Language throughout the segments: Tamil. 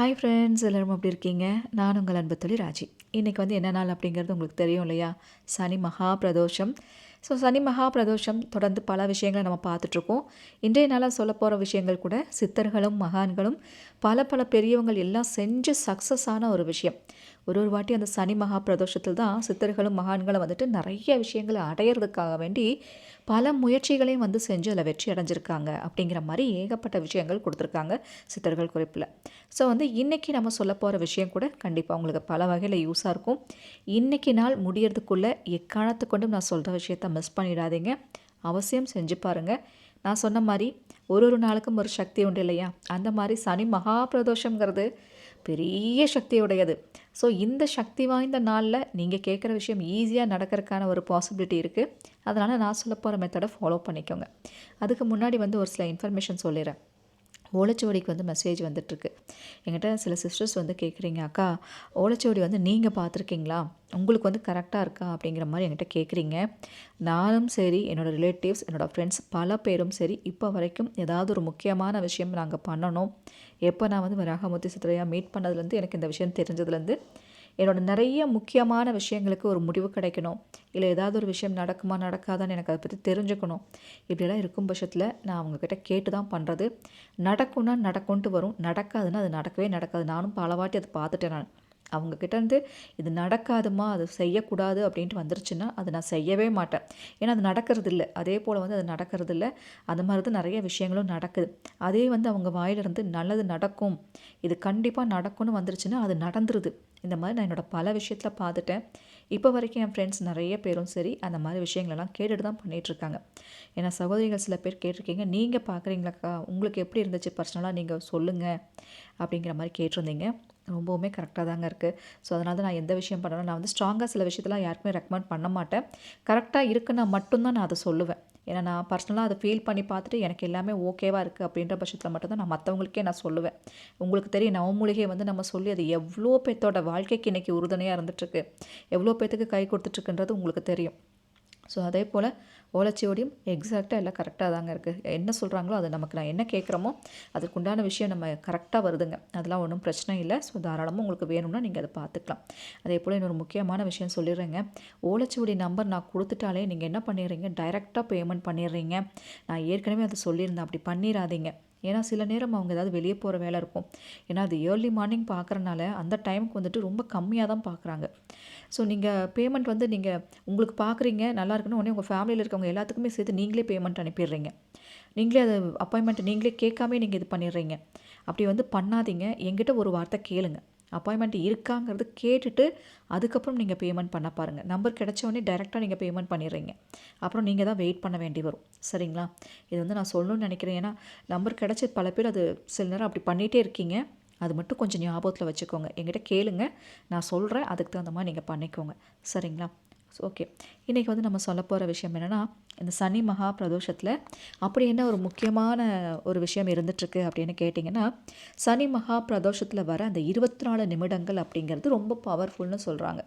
ஹாய் ஃப்ரெண்ட்ஸ் எல்லோரும் எப்படி இருக்கீங்க? நான் உங்கள் அன்பு தொழில் ராஜி. இன்றைக்கி வந்து என்ன நாள் அப்படிங்கிறது உங்களுக்கு தெரியும் இல்லையா? சனி மகா பிரதோஷம். ஸோ சனி மகா பிரதோஷம் தொடர்ந்து பல விஷயங்களை நம்ம பார்த்துட்ருக்கோம். இன்றைய நாளாக சொல்ல போகிற விஷயங்கள் கூட சித்தர்களும் மகான்களும் பல பல பெரியவங்கள் எல்லாம் செஞ்சு சக்ஸஸ் ஆன ஒரு விஷயம். ஒரு ஒரு வாட்டி அந்த சனி மகா பிரதோஷத்தில் தான் சித்தர்களும் மகான்களும் வந்துட்டு நிறைய விஷயங்களை அடையிறதுக்காக வேண்டி பல முயற்சிகளையும் வந்து செஞ்சு அதில் வெற்றி அடைஞ்சிருக்காங்க அப்படிங்கிற மாதிரி ஏகப்பட்ட விஷயங்கள் கொடுத்துருக்காங்க சித்தர்கள் குறிப்பில். ஸோ வந்து இன்றைக்கி நம்ம சொல்ல போகிற விஷயம் கூட கண்டிப்பாக உங்களுக்கு பல வகையில் யூஸாக இருக்கும். இன்றைக்கி நாள் முடியறதுக்குள்ளே எக்காலத்து கொண்டும் நான் சொல்கிற விஷயத்த மிஸ் பண்ணிடாதீங்க. அவசியம் செஞ்சு பாருங்கள் நான் சொன்ன மாதிரி ஒரு ஒரு நாளுக்கும் ஒரு சக்தி உண்டு இல்லையா? அந்த மாதிரி சனி மகா பிரதோஷங்கிறது பெரிய சக்தியுடையது. ஸோ இந்த சக்தி வாய்ந்த நாளில் நீங்கள் கேட்குற விஷயம் ஈஸியாக நடக்கிறதுக்கான ஒரு பாசிபிலிட்டி இருக்குது அதனால் நான் சொல்ல போகிற மெத்தடை ஃபாலோ பண்ணிக்கோங்க. அதுக்கு முன்னாடி வந்து ஒரு சில இன்ஃபர்மேஷன் சொல்லிடுறேன். ஓலைச்சுவடிக்கு வந்து மெசேஜ் வந்துட்டுருக்கு. என்கிட்ட சில சிஸ்டர்ஸ் வந்து கேட்குறீங்க அக்கா ஓலைச்சுவடி வந்து நீங்கள் பார்த்துருக்கீங்களா? உங்களுக்கு வந்து கரெக்டாக இருக்கா? அப்படிங்கிற மாதிரி என்கிட்ட கேட்குறீங்க. நானும் சரி என்னோடய ரிலேட்டிவ்ஸ் என்னோடய ஃப்ரெண்ட்ஸ் பல பேரும் சரி இப்போ வரைக்கும் ஏதாவது ஒரு முக்கியமான விஷயம் நாங்கள் பண்ணணும். எப்போ நான் வந்து வராகமூர்த்தி சித்திரையாக மீட் பண்ணதுலேருந்து எனக்கு இந்த விஷயம் தெரிஞ்சதுலேருந்து என்னோட நிறைய முக்கியமான விஷயங்களுக்கு ஒரு முடிவு கிடைக்கணும். இல்லை ஏதாவது ஒரு விஷயம் நடக்குமா நடக்காதான்னு எனக்கு அதை பற்றி தெரிஞ்சுக்கணும். இப்படியெல்லாம் இருக்கும் பட்சத்தில் நான் அவங்கக்கிட்ட கேட்டு தான் பண்ணுறது நடக்கும்னா நடக்கும்ன்ட்டு வரும். நடக்காதுன்னா அது நடக்கவே நடக்காது. நானும் பலவாட்டி அதை பார்த்துட்டேன் நான். அவங்கக்கிட்டேருந்து இது நடக்காதுமா அது செய்யக்கூடாது அப்படின்ட்டு வந்துருச்சுன்னா அது நான் செய்யவே மாட்டேன். ஏன்னா அது நடக்கிறது இல்லை அதே போல் வந்து அது நடக்கிறது இல்லை அந்த மாதிரி தான் நிறைய விஷயங்களும் நடக்குது. அதே வந்து அவங்க வாயிலிருந்து நல்லது நடக்கும். இது கண்டிப்பாக நடக்கும்னு வந்துருச்சுன்னா அது நடந்துருது. இந்த மாதிரி நான் என்னோடய பல விஷயத்தில் பார்த்துட்டேன். இப்போ வரைக்கும் என் ஃப்ரெண்ட்ஸ் நிறைய பேரும் சரி அந்த மாதிரி விஷயங்களெல்லாம் கேட்டுட்டு தான் பண்ணிகிட்ருக்காங்க ஏன்னா சகோதரிகள் சில பேர் கேட்டிருக்கீங்க நீங்கள் பார்க்குறீங்களாக்கா உங்களுக்கு எப்படி இருந்துச்சு? பர்சனலாக நீங்கள் சொல்லுங்கள் அப்படிங்கிற மாதிரி கேட்டிருந்தீங்க. ரொம்பவுமே கரெக்டாக தாங்க இருக்குது ஸோ அதனால தான் நான் எந்த விஷயம் பண்ணணும் நான் வந்து ஸ்ட்ராங்காக சில விஷயத்தெல்லாம் யாருக்குமே ரெக்கமெண்ட் பண்ண மாட்டேன். கரெக்டாக இருக்குன்னா மட்டும்தான் நான் அதை சொல்லுவேன். ஏன்னா நான் பர்சனலாக அதை ஃபீல் பண்ணி பார்த்துட்டு எனக்கு எல்லாமே ஓகேவாக இருக்குது அப்படின்ற பட்சத்தில் மட்டும்தான் நான் மற்றவங்களுக்கே நான் சொல்லுவேன். உங்களுக்கு தெரியும் நவமூலிகை வந்து நம்ம சொல்லி அது எவ்வளோ பேர்த்தோட வாழ்க்கைக்கு இன்றைக்கி உறுதுணையாக இருந்துகிட்ருக்கு எவ்வளோ பேர்த்துக்கு கை கொடுத்துட்ருக்குன்றது உங்களுக்கு தெரியும். ஸோ அதே போல் ஓலைச்சுவடியும் எக்ஸாக்டாக எல்லாம் கரெக்டாக தாங்க இருக்குது என்ன சொல்கிறாங்களோ அது நமக்கு நான் என்ன கேட்குறோமோ அதுக்குண்டான விஷயம் நம்ம கரெக்டாக வருதுங்க. அதெல்லாம் ஒன்றும் பிரச்சனை இல்லை. ஸோ தாராளமாக உங்களுக்கு வேணும்னா நீங்கள் அதை பார்த்துக்கலாம். அதே போல் இன்னொரு முக்கியமான விஷயம் சொல்லிடுறேங்க. ஓலைச்சுவடி நம்பர் நான் கொடுத்துட்டாலே நீங்கள் என்ன பண்ணிடுறீங்க? டைரெக்டாக பேமெண்ட் பண்ணிடுறீங்க. நான் ஏற்கனவே அதை சொல்லியிருந்தேன். அப்படி பண்ணிடாதீங்க. ஏன்னா சில நேரம் அவங்க ஏதாவது வெளியே போகிற வேலை இருக்கும். ஏன்னா அது ஏர்லி மார்னிங் பார்க்குறனால அந்த டைமுக்கு வந்துட்டு ரொம்ப கம்மியாக தான் பார்க்குறாங்க ஸோ நீங்கள் பேமெண்ட் வந்து நீங்கள் உங்களுக்கு பார்க்குறீங்க நல்லா இருக்குன்னு உடனே உங்கள் ஃபேமிலியில் இருக்கவங்க எல்லாத்துக்குமே சேர்த்து நீங்களே பேமெண்ட் அனுப்பிடுறீங்க. நீங்களே அது அப்பாயின்மெண்ட் நீங்களே கேட்காமே நீங்கள் இது பண்ணிடுறீங்க. அப்படி வந்து பண்ணாதீங்க. எங்கிட்ட ஒரு வார்த்தை கேளுங்கள் அப்பாயின்மெண்ட் இருக்காங்கிறது கேட்டுட்டு அதுக்கப்புறம் நீங்கள் பேமெண்ட் பண்ண பாருங்கள் நம்பர் கிடச்சோடனே டைரெக்டாக நீங்கள் பேமெண்ட் பண்ணிடுறீங்க. அப்புறம் நீங்கள் தான் வெயிட் பண்ண வேண்டி வரும். சரிங்களா? இது வந்து நான் சொல்லணும்னு நினைக்கிறேன். ஏன்னா நம்பர் கிடச்சி பல பேர் அது சில நேரம் அப்படி பண்ணிகிட்டே இருக்கீங்க. அது மட்டும் கொஞ்சம் ஞாபகத்தில் வச்சுக்கோங்க. எங்கிட்ட கேளுங்க. நான் சொல்கிறேன் அதுக்கு தகுந்த மாதிரி நீங்கள் பண்ணிக்கோங்க. சரிங்களா? ஓகே இன்றைக்கி வந்து நம்ம சொல்ல போகிற விஷயம் என்னென்னா இந்த சனி மகா பிரதோஷத்தில் அப்படி என்ன ஒரு முக்கியமான ஒரு விஷயம் இருந்துகிட்ருக்கு அப்படின்னு கேட்டிங்கன்னா சனி மகா பிரதோஷத்தில் வர அந்த இருபத்தி நாலு நிமிடங்கள் அப்படிங்கிறது ரொம்ப பவர்ஃபுல்னு சொல்கிறாங்க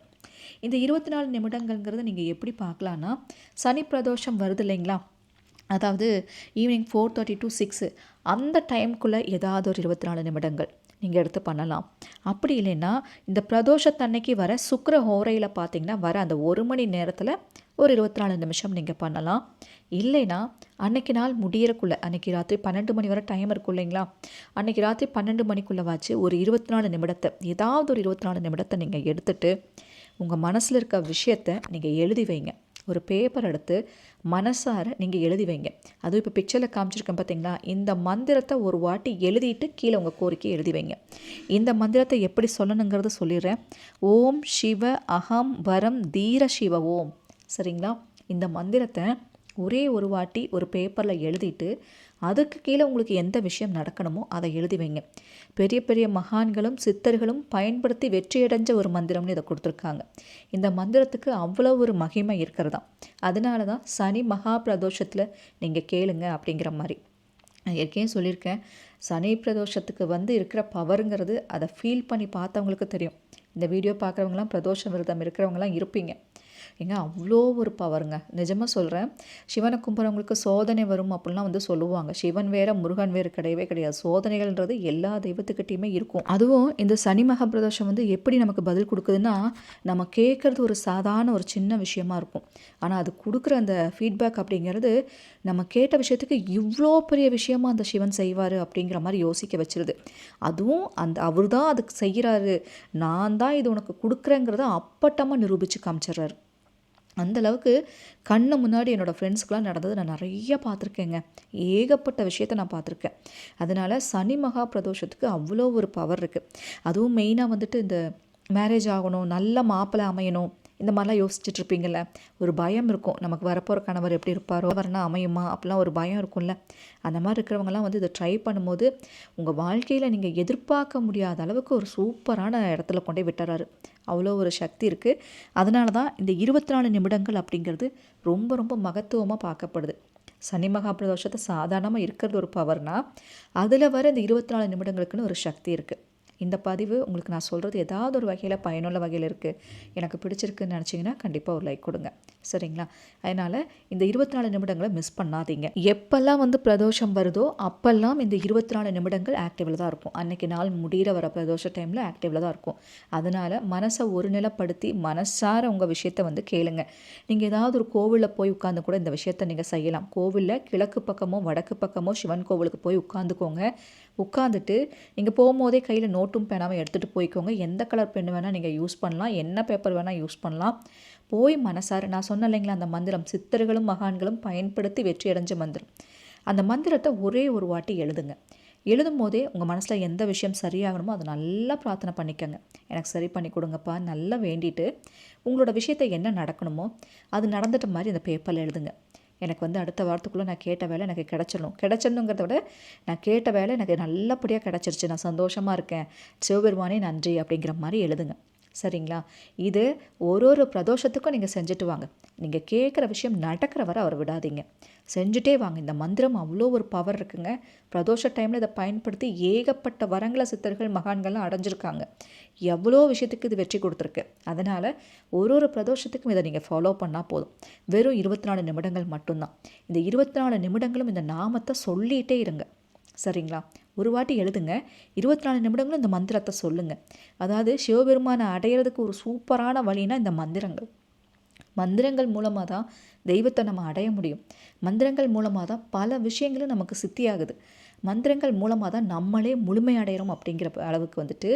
இந்த இருபத்தி நாலு நிமிடங்கள்ங்கிறத நீங்கள் எப்படி பார்க்கலான்னா சனி பிரதோஷம் வருது இல்லைங்களா? அதாவது evening four thirty to six அந்த டைம்குள்ளே ஏதாவது ஒரு இருபத்தி நாலு நிமிடங்கள். நீங்கள் எடுத்து பண்ணலாம். அப்படி இல்லைன்னா இந்த பிரதோஷத்தன்னைக்கு வர சுக்கர ஹோரையில் பார்த்தீங்கன்னா வர அந்த ஒரு மணி நேரத்தில் ஒரு இருபத்தி நாலு நிமிஷம் நீங்கள் பண்ணலாம். இல்லைன்னா அன்னைக்கு நாள் முடியறக்குள்ளே அன்றைக்கி ராத்திரி பன்னெண்டு மணி வரை டைம் இருக்கும் இல்லைங்களா? அன்றைக்கி ராத்திரி பன்னெண்டு மணிக்குள்ளே வாச்சு ஒரு இருபத்தி நாலு நிமிடத்தை ஏதாவது ஒரு இருபத்தி நாலு நிமிடத்தை நீங்கள் எடுத்துகிட்டு உங்கள் மனசில் இருக்க விஷயத்தை நீங்கள் எழுதி வைங்க. ஒரு பேப்பர் எடுத்து மனசார நீங்கள் எழுதி வைங்க. அதுவும் இப்போ பிக்சரில் காமிச்சிருக்கேன் பார்த்தீங்களா இந்த மந்திரத்தை ஒரு வாட்டி எழுதிட்டு கீழே உங்கள் கோரிக்கை எழுதி வைங்க. இந்த மந்திரத்தை எப்படி சொல்லணுங்கிறத சொல்லிடுறேன். ஓம் சிவ அகம் வரம் தீர சிவ ஓம். சரிங்களா? இந்த மந்திரத்தை ஒரே ஒரு வாட்டி ஒரு பேப்பரில் எழுதிட்டு அதுக்கு கீழே உங்களுக்கு எந்த விஷயம் நடக்கணுமோ அதை எழுதி வைங்க. பெரிய பெரிய மகான்களும் சித்தர்களும் பயன்படுத்தி வெற்றியடைஞ்ச ஒரு மந்திரம்னு இதை கொடுத்துருக்காங்க. இந்த மந்திரத்துக்கு அவ்வளோ ஒரு மகிமை இருக்கிறதா? அதனால தான் சனி மகா பிரதோஷத்தில் நீங்கள் கேளுங்க அப்படிங்கிற மாதிரி. நான் ஏற்கனவே சொல்லியிருக்கேன் சனி பிரதோஷத்துக்கு வந்து இருக்கிற பவருங்கிறது அதை ஃபீல் பண்ணி பார்த்தவங்களுக்கு தெரியும். இந்த வீடியோ பார்க்குறவங்களாம் பிரதோஷ விரதம் இருக்கிறவங்களாம் இருப்பீங்க. ஏங்க அவ்வளோ ஒரு பவருங்க நிஜமாக சொல்கிறேன் சிவனை கும்பிட்றவங்களுக்கு சோதனை வரும் அப்படிலாம் வந்து சொல்லுவாங்க. சிவன் வேற முருகன் வேறு கிடையவே கிடையாது. சோதனைகள்ன்றது எல்லா தெய்வத்துக்கிட்டையுமே இருக்கும். அதுவும் இந்த சனி மகா பிரதோஷம் வந்து எப்படி நமக்கு பதில் கொடுக்குதுன்னா நம்ம கேட்குறது ஒரு சாதாரண ஒரு சின்ன விஷயமா இருக்கும். ஆனால் அது கொடுக்குற அந்த ஃபீட்பேக் அப்படிங்கிறது நம்ம கேட்ட விஷயத்துக்கு இவ்வளோ பெரிய விஷயமா அந்த சிவன் செய்வார் அப்படிங்கிற மாதிரி யோசிக்க வச்சிருது. அதுவும் அந்த அவர் தான் அதுக்கு செய்கிறாரு நான் தான் இது உனக்கு கொடுக்குறேங்கிறத அப்பட்டமாக நிரூபித்து காமிச்சிடுறாரு. அந்தளவுக்கு கண்ணு முன்னாடி என்னோடய ஃப்ரெண்ட்ஸ்க்கெலாம் நடந்தது நான் நிறைய பார்த்துருக்கேங்க. ஏகப்பட்ட விஷயத்த நான் பார்த்துருக்கேன். அதனால் சனி மகா பிரதோஷத்துக்கு அவ்வளோ ஒரு பவர் இருக்குது அதுவும் மெயினாக வந்துட்டு இந்த மேரேஜ் ஆகணும் நல்ல மாப்பிள்ளை அமையணும் இந்த மாதிரிலாம் யோசிச்சுட்டு இருப்பீங்கள்ல ஒரு பயம் இருக்கும். நமக்கு வரப்போகிற கணவர் எப்படி இருப்பாரோ வரனா அமையுமா? அப்படிலாம் ஒரு பயம் இருக்கும்ல. அந்த மாதிரி இருக்கிறவங்கலாம் வந்து இதை ட்ரை பண்ணும்போது உங்கள் வாழ்க்கையில் நீங்கள் எதிர்பார்க்க முடியாத அளவுக்கு ஒரு சூப்பரான இடத்துல கொண்டே விட்டுறாரு. அவ்வளோ ஒரு சக்தி இருக்குது அதனால தான் இந்த இருபத்தி நாலு நிமிடங்கள் அப்படிங்கிறது ரொம்ப ரொம்ப மகத்துவமாக பார்க்கப்படுது. சனி மகாபிரதோஷத்தை சாதாரணமாக இருக்கிறது ஒரு பவர்னால் அதில் வர இந்த இருபத்தி நாலு நிமிடங்களுக்குன்னு ஒரு சக்தி இருக்குது இந்த பதிவு உங்களுக்கு நான் சொல்கிறது ஏதாவது ஒரு வகையில் பயனுள்ள வகையில் இருக்குது எனக்கு பிடிச்சிருக்குன்னு நினச்சிங்கன்னா கண்டிப்பாக ஒரு லைக் கொடுங்க. சரிங்களா? அதனால் இந்த இருபத்தி நாலு நிமிடங்களை மிஸ் பண்ணாதீங்க. எப்போல்லாம் வந்து பிரதோஷம் வருதோ அப்போல்லாம் இந்த இருபத்தி நாலு நிமிடங்கள் ஆக்டிவில் தான் இருக்கும். அன்றைக்கி நாள் முடிகிற வர பிரதோஷ டைமில் ஆக்டிவில் தான் இருக்கும். அதனால் மனசை ஒரு நிலப்படுத்தி மனசார உங்கள் விஷயத்தை வந்து கேளுங்க. நீங்கள் ஏதாவது ஒரு கோவிலில் போய் உட்காந்து கூட இந்த விஷயத்தை நீங்கள் செய்யலாம். கோவிலில் கிழக்கு பக்கமோ வடக்கு பக்கமோ சிவன் கோவிலுக்கு போய் உட்காந்துக்கோங்க உட்காந்துட்டு நீங்கள் போகும்போதே கையில் நோட்டும் பேனாவும் எடுத்துகிட்டு போய்க்கோங்க. எந்த கலர் பென் வேணால் நீங்கள் யூஸ் பண்ணலாம். என்ன பேப்பர் வேணால் யூஸ் பண்ணலாம். போய் மனசார நான் சொன்ன இல்லைங்களா அந்த மந்திரம். சித்தர்களும் மகான்களும் பயன்படுத்தி வெற்றி அடைஞ்ச மந்திரம். அந்த மந்திரத்தை ஒரே ஒரு வாட்டி எழுதுங்க. எழுதும் போதே உங்கள் மனசில் எந்த விஷயம் சரியாகணுமோ அதை நல்லா பிரார்த்தனை பண்ணிக்கோங்க. எனக்கு சரி பண்ணி கொடுங்கப்பா நல்லா வேண்டிட்டு உங்களோட விஷயத்தை என்ன நடக்கணுமோ அது நடந்துட்ட மாதிரி அந்த பேப்பரில் எழுதுங்க. எனக்கு வந்து அடுத்த வாரத்துக்குள்ளே நான் கேட்ட வேலை எனக்கு கிடச்சிடணும். கிடச்சிடணுங்கிறத விட நான் கேட்ட வேலை எனக்கு நல்லபடியாக கிடச்சிருச்சு. நான் சந்தோஷமாக இருக்கேன். சிவபெருமானே நன்றி அப்படிங்கிற மாதிரி எழுதுங்க. சரிங்களா? இது ஒரு ஒரு பிரதோஷத்துக்கும் நீங்கள் செஞ்சுட்டு வாங்க. நீங்கள் கேட்குற விஷயம் நடக்கிற வரை அவர் விடாதீங்க. செஞ்சுட்டே வாங்க. இந்த மந்திரம் அவ்வளோ ஒரு பவர் இருக்குங்க. பிரதோஷ டைமில் இதை பயன்படுத்தி ஏகப்பட்ட வரங்களை சித்தர்கள் மகான்கள்லாம் அடைஞ்சிருக்காங்க. எவ்வளோ விஷயத்துக்கு இது வெற்றி கொடுத்துருக்கு. அதனால் ஒரு ஒரு பிரதோஷத்துக்கும் இதை நீங்கள் ஃபாலோ பண்ணால் போதும். வெறும் இருபத்தி நாலு நிமிடங்கள் மட்டும்தான். இந்த இருபத்தி நாலு நிமிடங்களும் இந்த நாமத்தை சொல்லிகிட்டே இருங்க. சரிங்களா? ஒரு வாட்டி எழுதுங்க. இருபத்தி நாலு நிமிடங்களும் இந்த மந்திரத்தை சொல்லுங்கள் அதாவது சிவபெருமானை அடையிறதுக்கு ஒரு சூப்பரான வழினா இந்த மந்திரங்கள். மந்திரங்கள் மூலமாக தான் தெய்வத்தை நம்ம அடைய முடியும். மந்திரங்கள் மூலமாக தான் பல விஷயங்களும் நமக்கு சித்தியாகுது. மந்திரங்கள் மூலமாக தான் நம்மளே முழுமையடைகிறோம் அப்படிங்கிற அளவுக்கு வந்துட்டு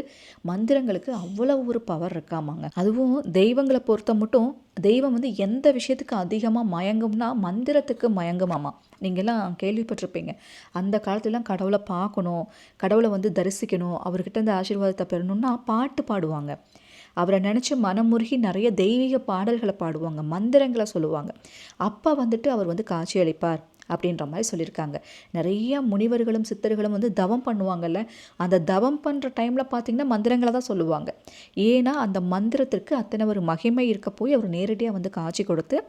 மந்திரங்களுக்கு அவ்வளவு ஒரு பவர் இருக்காமாங்க. அதுவும் தெய்வங்களை பொறுத்த மட்டும் தெய்வம் வந்து எந்த விஷயத்துக்கு அதிகமாக மயங்கும்னா மந்திரத்துக்கு மயங்குமாமா. நீங்கள்லாம் கேள்விப்பட்டிருப்பீங்க. அந்த காலத்துலலாம் கடவுளை பார்க்கணும் கடவுளை வந்து தரிசிக்கணும் அவர்கிட்ட இந்த ஆசீர்வாதத்தை பெறணும்னா பாட்டு பாடுவாங்க. அவரை நினச்சி மனமுருகி நிறைய தெய்வீக பாடல்களை பாடுவாங்க மந்திரங்களை சொல்லுவாங்க. அப்போ வந்துட்டு அவர் வந்து காட்சி அளிப்பார். அப்படின்ற மாதிரி சொல்லியிருக்காங்க. நிறைய முனிவர்களும் சித்தர்களும் வந்து தவம் பண்ணுவாங்கல்ல அந்த தவம் பண்ணுற டைமில் பார்த்திங்கன்னா மந்திரங்களை தான் சொல்லுவாங்க. ஏன்னா அந்த மந்திரத்திற்கு அத்தனை ஒரு மகிமை இருக்க போய் அவர் நேரடியாக வந்து காட்சி கொடுத்து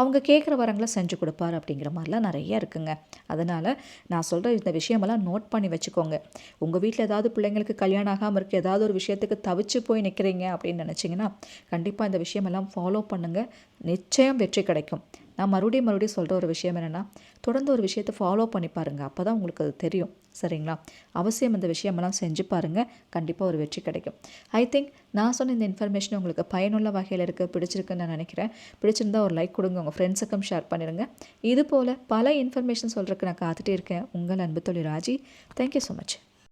அவங்க கேட்குற வரங்களை செஞ்சு கொடுப்பார் அப்படிங்கிற மாதிரிலாம் நிறைய இருக்குங்க. அதனால் நான் சொல்கிற இந்த விஷயமெல்லாம் நோட் பண்ணி வச்சுக்கோங்க. உங்கள் வீட்டில் ஏதாவது பிள்ளைங்களுக்கு கல்யாணம் ஆகாமல் இருக்குது ஏதாவது ஒரு விஷயத்துக்கு தவிச்சு போய் நிற்கிறீங்க அப்படின்னு நினச்சிங்கன்னா கண்டிப்பாக இந்த விஷயமெல்லாம் ஃபாலோ பண்ணுங்கள் நிச்சயம் வெற்றி கிடைக்கும். நான் மறுபடியும் மறுபடியும் சொல்கிற ஒரு விஷயம் என்னென்னா தொடர்ந்து ஒரு விஷயத்தை ஃபாலோ பண்ணி பாருங்கள் அப்போ தான் உங்களுக்கு அது தெரியும். சரிங்களா? அவசியம் இந்த விஷயமெல்லாம் செஞ்சு பாருங்கள் கண்டிப்பாக ஒரு வெற்றி கிடைக்கும். ஐ திங்க் நான் சொன்ன இந்த இன்ஃபர்மேஷன் உங்களுக்கு பயனுள்ள வகையில் இருக்குது பிடிச்சிருக்குன்னு நான் நினைக்கிறேன். பிடிச்சிருந்தா ஒரு லைக் கொடுங்க. உங்கள் ஃப்ரெண்ட்ஸுக்கும் ஷேர் பண்ணிடுங்க. இது போல் பல இன்ஃபர்மேஷன் சொல்கிறதுக்கு நான் காத்துட்டே இருக்கேன். உங்கள் அன்பு தொழில் ராஜி. Thank you so much